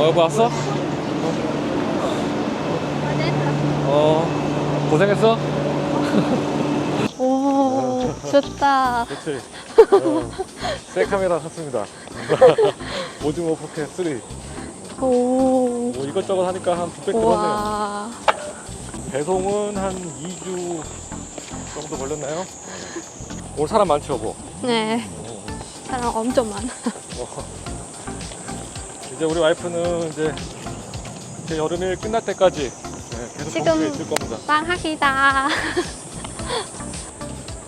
어, 왔어? 어, 고생했어? 오, 좋다. 그렇지. 어, 새 카메라 샀습니다. 오즈모 포켓 3. 오, 뭐 이것저것 하니까 한 900 들었네요. 와. 배송은 한 2주 정도 걸렸나요? 오늘 사람 많죠, 여보? 네, 사람 엄청 많아. 어. 이제 우리 와이프는 이제 제 여름일 끝날 때까지 네, 계속 지금- 동쪽에 있을 겁니다. 빵하기다.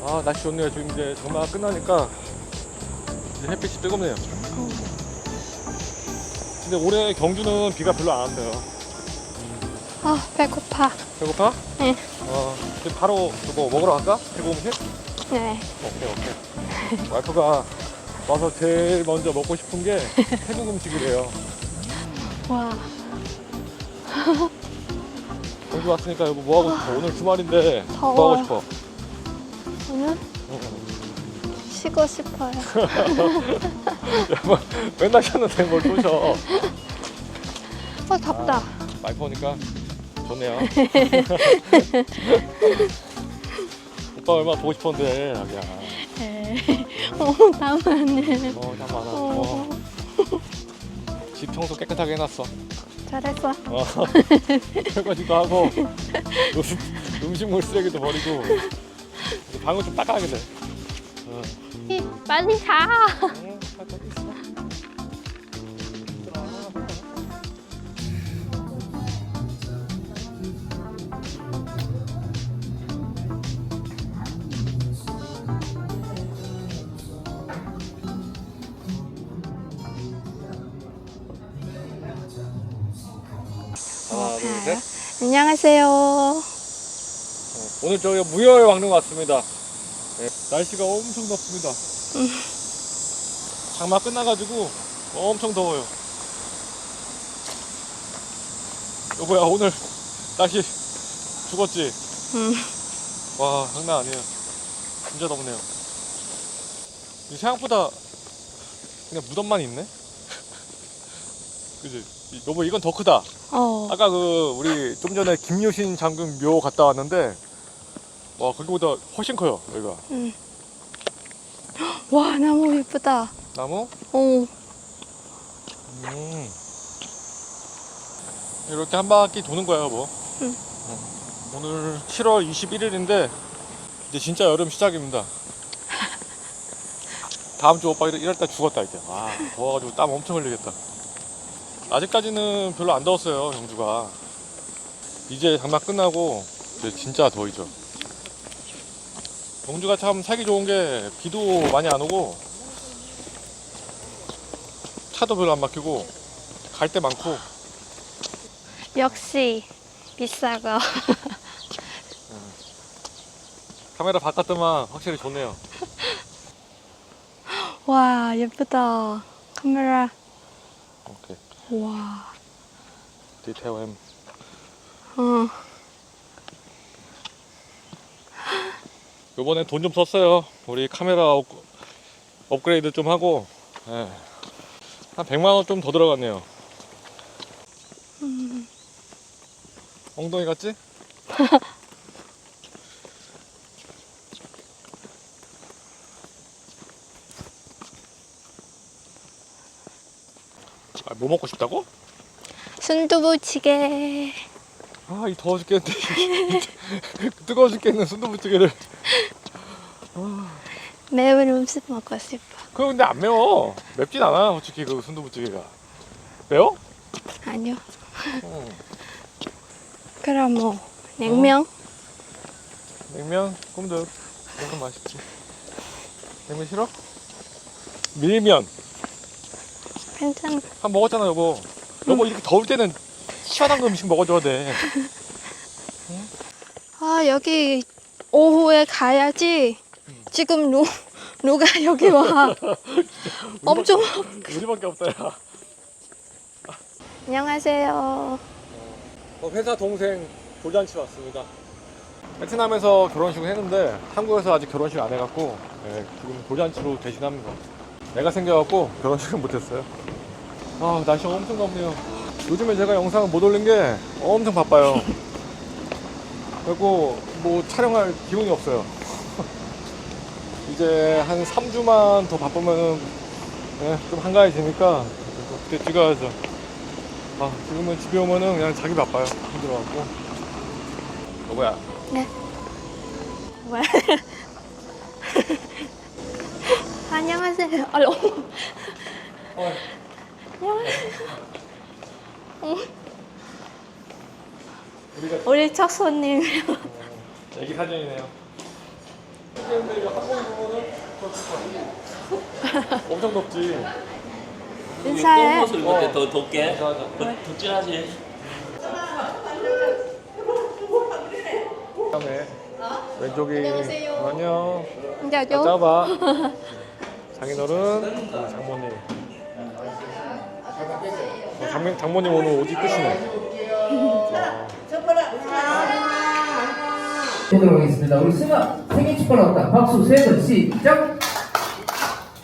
아 날씨 좋네요. 지금 이제 장마가 끝나니까 이제 햇빛이 뜨겁네요. 근데 올해 경주는 비가 별로 안 왔네요. 아, 배고파. 배고파? 네. 어, 지금 바로 뭐 먹으러 갈까? 태국 음식? 네. 오케이 오케이. 와이프가 와서 제일 먼저 먹고 싶은 게 태국 음식이래요. 와. 경주 왔으니까 여보 뭐 하고 싶어? 오늘 주말인데 뭐 더워요. 하고 싶어? 오늘 어. 쉬고 싶어요. 뭐, 맨날 쉬었는데 뭘 또 쉬어? 어, 덥다. 와이프 오니까 좋네요. 오빠 얼마나 보고 싶었는데 자기야. 네. 오, 다음에는. 어, 참 많아. 오, 어, 집 청소 깨끗하게 해놨어. 잘했어. 어. 설거지도 하고 음, 음식물 쓰레기도 버리고 이제 방을 좀 닦아야겠네. 어. 이, 빨리 가. 응, 안녕하세요. 어, 오늘 저희 무열 왕릉 왔습니다. 네, 날씨가 엄청 덥습니다. 장마 끝나가지고 엄청 더워요. 여보야 오늘 날씨 죽었지? 음. 와 장난 아니에요. 진짜 덥네요. 이 생각보다 그냥 무덤만 있네. 그지? 이- 여보 이건 더 크다. 어, 아까 그 우리 좀 전에 김유신 장군 묘 갔다 왔는데 와 거기보다 훨씬 커요 여기가 음. 와, 너무 예쁘다. 나무 오, 음. 이렇게 한 바퀴 도는 거예요 뭐 응. 오늘 7월 21일인데 이제 진짜 여름 시작입니다 다음 주 오빠 이럴 때 죽었다 이제 와 더워가지고 땀 엄청 흘리겠다 아직까지는 별로 안 더웠어요 경주가 이제 장마 끝나고 이제 진짜 더위죠 경주가 참 살기 좋은 게 비도 많이 안 오고 차도 별로 안 막히고 갈 데 많고 역시 비싸고. 카메라 바깥에만 확실히 좋네요 와, 예쁘다. 카메라. 오케이 와. 디테일 M 어. 요번에 돈 좀 썼어요 우리 카메라 업, 업그레이드 좀 하고 예. 한 100만 원 좀 더 들어갔네요 음. 엉덩이 같지? 먹고 싶다고? 순두부찌개. 아, 이 더워 죽겠는데. 뜨거워 죽겠는 순두부찌개를. 매운 음식 먹고 싶어. 그거 근데 안 매워. 맵진 않아, 솔직히 그 순두부찌개가. 매워? 아니요. 응. 그럼 뭐 냉면? 냉면, 꿈도 이거 맛있지. 냉면 싫어? 밀면. 괜찮아. 한 먹었잖아, 여보. 여보 이렇게 더울 때는 시원한 거 음식 먹어줘야 돼. 아 여기 오후에 가야지. 지금 누 누가 여기 와? 엄청. 우리밖에 없다, 야. 안녕하세요. 어, 회사 동생 돌잔치 왔습니다. 베트남에서 결혼식을 했는데 한국에서 아직 결혼식 안 해갖고 예, 지금 돌잔치로 대신합니다. 애가 생겨갖고 결혼식은 못했어요. 아 날씨가 엄청 덥네요. 요즘에 제가 영상을 못 올린 게 엄청 바빠요. 그리고 뭐 촬영할 기운이 없어요. 이제 한 3주만 더 바쁘면은 예, 좀 한가해지니까 그때 찍어야죠. 아, 지금은 집에 오면은 그냥 자기 바빠요. 힘들어갖고. 여보야, 네. 왜? 안녕하세요. 알로. 어, 우리가 우리 첫 손님. 애기 사진이네요. 근데 이거 한번 보면은. 엄청 덥지. 인사해. 이거 더 덥게 덥진하지 다음에 왼쪽이 안녕하세요. 안녕. 인자 자, 줘. 잡아. 장인어른, 우리 장모님. 어, 장, 장모님 오늘 옷 이쁘시네. 보도록 하겠습니다. 우리 승아 생일 축하로 왔다. 박수 세번 시작.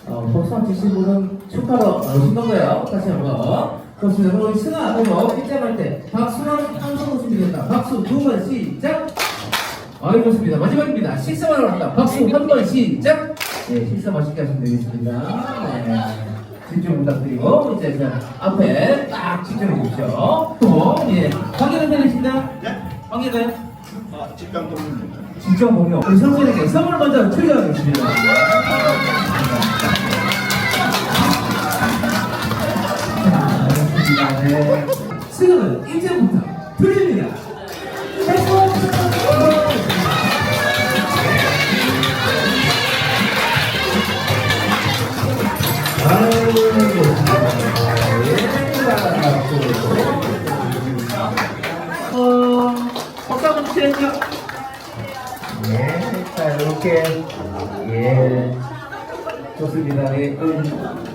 어, 박수 안 치신 분은 축하로 오신 건가요? 다시 한번. 그렇습니다. 그럼 우리 승아 보고 입장할 때 박수는 항상 웃으면 된다. 박수 두 번 시작. 아이 좋습니다. 마지막입니다. 식사만 왔다. 박수 한 번 시작. 네, 식사 맛있게 하시면 되겠습니다. 네. 집중 부탁드리고 이제 그 앞에 딱 집중해 주십시오. 또 예, 관계는 되겠습니다. 네. 관계가요? 진짜 공룡. 우리 선생님께 선물 먼저 드리겠습니다. 자, 알겠습니다. 네. 수능은 이제부터 드립니다. 좋습니다. 예, 그,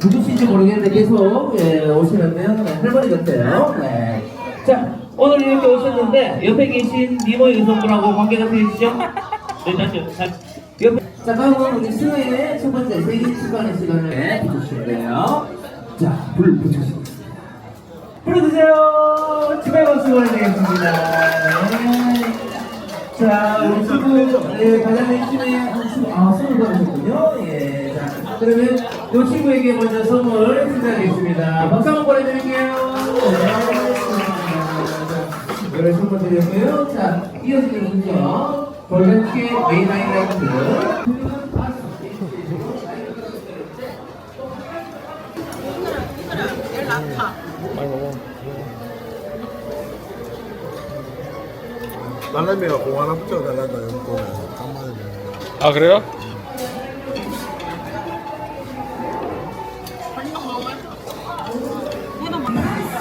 누구신지 모르겠는데 계속 예, 오시는데요. 네, 할머니 같아요. 네. 자 오늘 이렇게 오셨는데 옆에 계신 미모 여성분하고 관계가 되시죠? 네, 다시 다시. 옆에 자 다음은 우리 승우의 첫 번째 생일 축하하는 시간을 붙여주시는데요. 자, 불 붙여주시겠습니다. 불러주세요. 축하의 박수 보내드리겠습니다. 네. 자, 우리 친구, 예, 가장 열심히 한 친구, 아, 선물 받으셨군요. 예, 자, 그러면 이 친구에게 먼저 선물 드리겠습니다. 박수 한번 보내드릴게요. 네. 여러 선물 드렸고요. 자, 이어지는 분요. 골든키 메인 하이라이트. 많이 먹어. 딸내미가 공 하나 붙여달란다 용돈에 간만에 아, 그래요?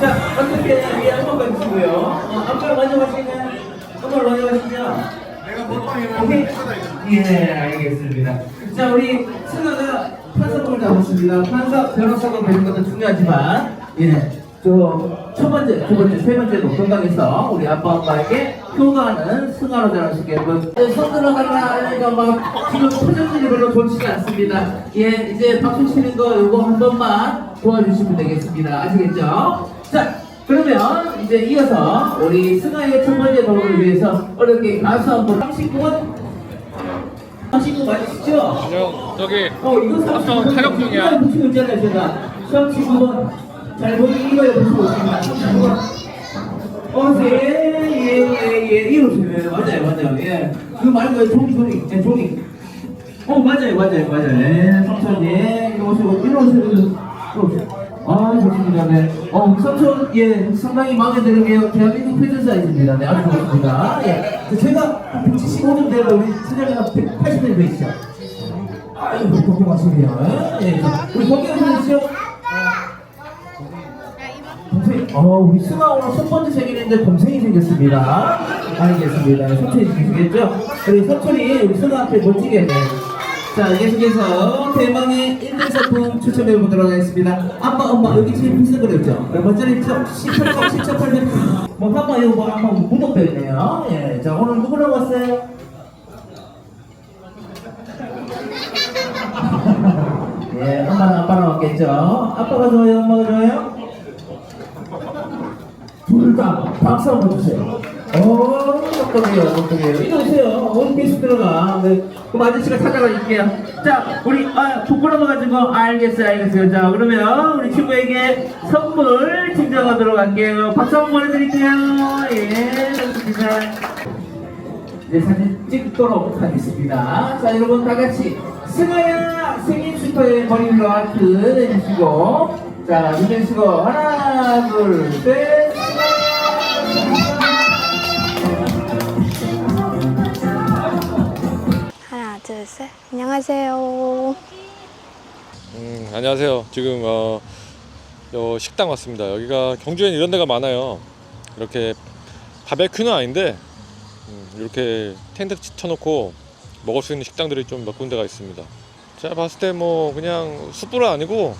자, 어떻게 위에 한번 가주시고요. 어, 앞으로 먼저 가시면, 한번 먼저 가시죠. 내가 몰빵이 오케이. 예, 알겠습니다. 자, 우리 승아가 판사복을 잡았습니다. 판사, 변호사가 되는 것도 중요하지만, 예, 저, 첫 번째, 두 번째, 세 번째도 건강해서 우리 아빠, 엄마에게 효과하는 승아로 자라시게 여러분. 네, 손 들어가라, 하니까 막, 지금 표정들이 별로 좋지가 않습니다. 예, 이제 박수 치는 거 요거 한 번만 도와주시면 되겠습니다. 아시겠죠? 자, 그러면 이제 이어서 우리 승아의 첫 번째 도움을 위해서 어렵게 가수 한번 39번 39 맞으시죠? 저기, 어 이거 아까 촬영 중이야. 붙이고 있잖아요 제가 39번 잘 보니 이거에 붙이고 있습니다. 39번 어, 예예예 예. 이러시네 맞아요 맞아요. 예. 그거 말고 종이 종이. 예 종이. 어 맞아요 맞아요 맞아요. 예 삼촌 예. 이리 오세요 아 좋습니다. 네 어 삼촌 예. 상당히 마음에 드는 게 대한민국 패션 사이즈입니다. 네 아주 좋습니다. 예. 제가 175점 되는데 우리 사장님 180점 되시죠? 아이고 걱정하시네요. 예. 우리 거기가 되시죠 동생, 어, 우리 승아 오늘 첫 번째 생일인데 동생이 생겼습니다. 알겠습니다. 삼촌이 주시겠죠? 우리 삼촌이 우리 승아한테 멋지게 네. 자, 계속해서 대망의 1등 상품 추첨해 보도록 하겠습니다. 아빠, 엄마, 여기 제일 비싼 거였죠? 얼마 전에 있죠? 10천, 10천, 8천. 뭐, 한번 이거 뭐, 한번 무덤 빼네요. 예. 자, 오늘 누구랑 왔어요? 예, 엄마랑 아빠랑 왔겠죠? 아빠가 좋아요, 엄마가 좋아요? 둘다 박수 한번 주세요. 어, 똑똑해요, 똑똑해요. 이리 오세요. 어디 계속 들어가. 네. 그럼 아저씨가 찾아가 있게요. 자, 우리, 아, 부끄러워 가지고, 알겠어요, 알겠어요. 자, 그러면 우리 친구에게 선물 증정하도록 할게요. 박수 한 번 보내드릴게요. 예, 좋습니다. 이제 사진 찍도록 하겠습니다. 자, 여러분 다 같이 승아야 생일 슈퍼의 머리 위로 하트 해주시고, 자, 눈 내시고, 하나, 둘, 셋, 안녕하세요. 음, 안녕하세요. 지금 어, 요 식당 왔습니다. 여기가 경주에는 이런 데가 많아요. 이렇게 바베큐는 아닌데 음, 이렇게 텐트 쳐놓고 먹을 수 있는 식당들이 좀 몇 군데가 있습니다. 제가 봤을 때 뭐 그냥 숯불은 아니고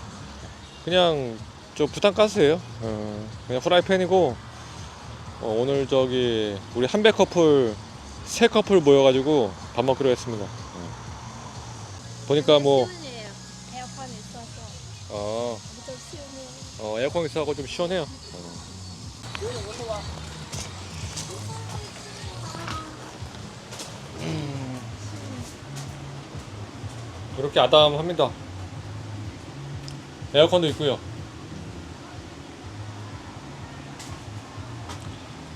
그냥 저 부탄가스예요. 어, 그냥 프라이팬이고 어, 오늘 저기 우리 한배 커플 세 커플 모여가지고 밥 먹기로 했습니다. 어. 보니까 뭐 에어컨 있어서 어, 엄청 시원해요. 어 에어컨 있어서 좀 시원해요. 음. 이렇게 아담합니다. 에어컨도 있고요.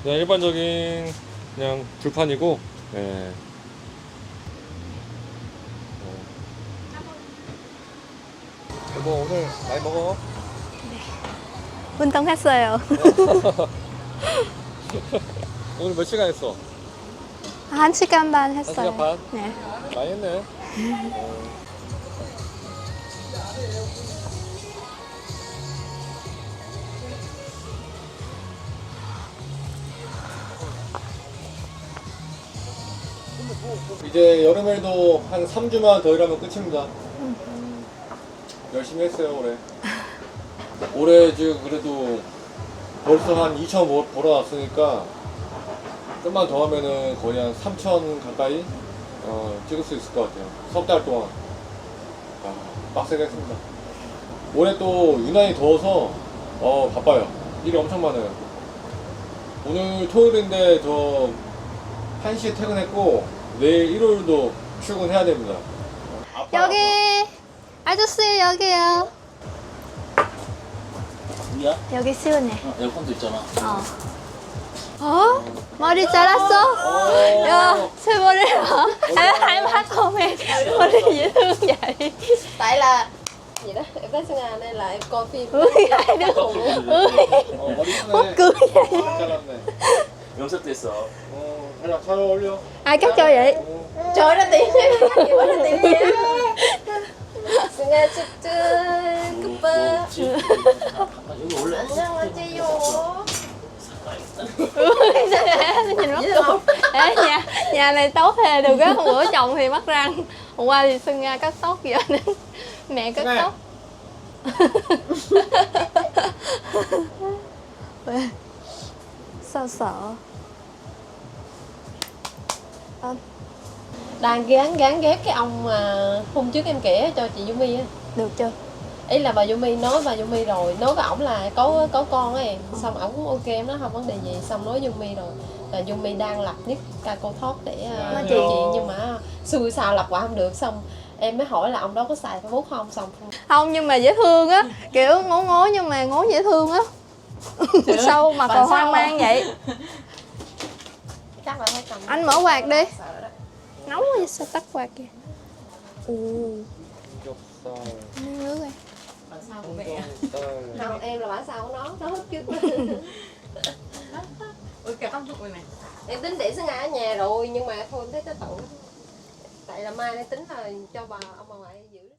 그냥 일반적인 그냥 불판이고, 네. 어. 여보 오늘 많이 먹어. 운동 했어요. 오늘 몇 시간 했어? 한 시간 반 했어요. 시간 반? 네. 많이 했네. 이제 여름에도 한 3주만 더 일하면 끝입니다. 열심히 했어요, 올해. 올해 지금 그래도 벌써 한 2천 모- 벌어놨으니까 좀만 더 하면은 거의 한 3천 가까이 어, 찍을 수 있을 것 같아요. 석 달 동안. 아, 빡세게 했습니다. 올해 또 유난히 더워서 어, 바빠요. 일이 엄청 많아요. 오늘 토요일인데 저 1시에 퇴근했고 내일 일요일도 출근해야 됩니다. 여기 아저씨 여기요. 뭐야? 여기 시원해. 어, 에어컨도 있잖아. 어. 어? 머리 잘랐어? 야, 새 머리야. hai má con mày 머리 thương vậy. tại là gì đó em tới Sơn Hà nên là em coi phim ui ui 놀랐네. 어, 머리 쓰네. cười vậy. 잘랐네. 염색도 했어. 어, 잘, 잘 어울려. ai vậy 어. trời ơi tiền gì quá là tiền gì Sơn Hà 슈트 쿠퍼 여기 원래 안녕하세요 nhìn mắt cười Ê, nhà nhà này tốt hè được á hôm bữa chồng thì mắc răng hôm qua thì xuân nga cắt tóc giờ nên mẹ cắt Xuân Nga. tóc Ê, sao sợ đang gán gán ghép cái ông mà hôm trước em kể cho chị Yumi á. Được chưa? Ý là bà Yumi nói bà Yumi rồi nói với ổng là có có con ấy xong ổng cũng ok em nói không vấn đề gì. Xong nói Yumi rồi. Là Yumi đang lập nhất ca cô thoát để uh, Nói điều chuyện. trị nhưng mà xui sao lập quả không được. Xong em mới hỏi là ông đó có xài Facebook không? Xong không. Nhưng mà dễ thương á. Kiểu ngố ngố nhưng mà ngố dễ thương á. Sâu mà còn sao hoang mang vậy? Chắc là phải cầm. Anh mở quạt đi. Sợ rồi đó nóng hay sao tắt quạt kìa? Ừ. Ồ nướng nước rồi. Bản sao của mẹ? Nào, em là bản sao của nó nó hết trước ôi cả công rồi này. em tính để sáng ngày ở nhà rồi nhưng mà thôi thấy tới tận tại là mai em tính là cho bà ông bà ngoại